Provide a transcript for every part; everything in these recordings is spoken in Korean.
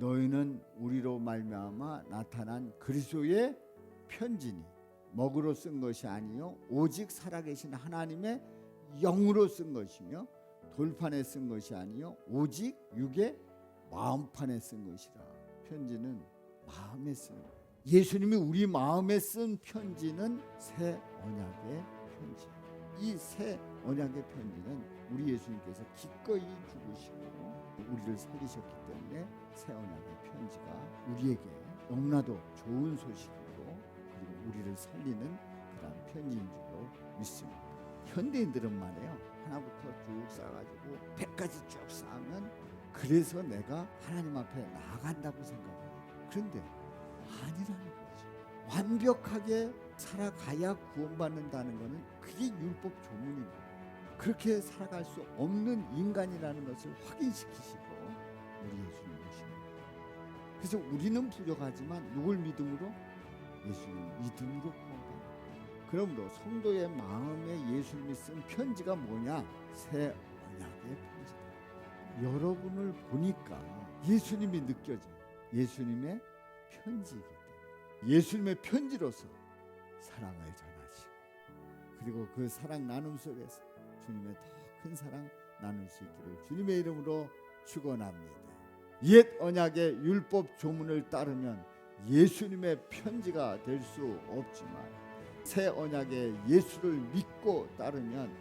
너희는 우리로 말미암아 나타난 그리스도의 편지니 먹으로 쓴 것이 아니요 오직 살아계신 하나님의 영으로 쓴 것이며 돌판에 쓴 것이 아니요 오직 육의 마음판에 쓴 것이라 편지는 마음에 쓴. 예수님이 우리 마음에 쓴 편지는 새 언약의 편지. 이 새 언약의 편지는 우리 예수님께서 기꺼이 죽으시고 우리를 살리셨기 때문에 새 언약의 편지가 우리에게 너무나도 좋은 소식이고 그리고 우리를 살리는 그런 편지인 줄로 믿습니다. 현대인들은 말이에요 하나부터 쭉 쌓아가지고 백까지 쭉 쌓으면 그래서 내가 하나님 앞에 나아간다고 생각해요. 그런데 아니라는 거죠. 완벽하게 살아가야 구원받는다는 것은 그게 율법 조문입니다. 그렇게 살아갈 수 없는 인간이라는 것을 확인시키시고 우리 예수님 오십니다. 그래서 우리는 부족하지만 누굴 믿음으로 예수님 믿음으로 구원받는 그러므로 성도의 마음에 예수님이 쓴 편지가 뭐냐? 새 언약의 편지다. 여러분을 보니까 예수님이 느껴져요. 예수님의 편지이기 때문에 예수님의 편지로서 사랑을 전하시고 그리고 그 사랑 나눔 속에서 주님의 더 큰 사랑 나눌 수 있기를 주님의 이름으로 축원합니다. 옛 언약의 율법 조문을 따르면 예수님의 편지가 될 수 없지만 새 언약의 예수를 믿고 따르면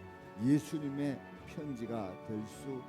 예수님의 편지가 될 수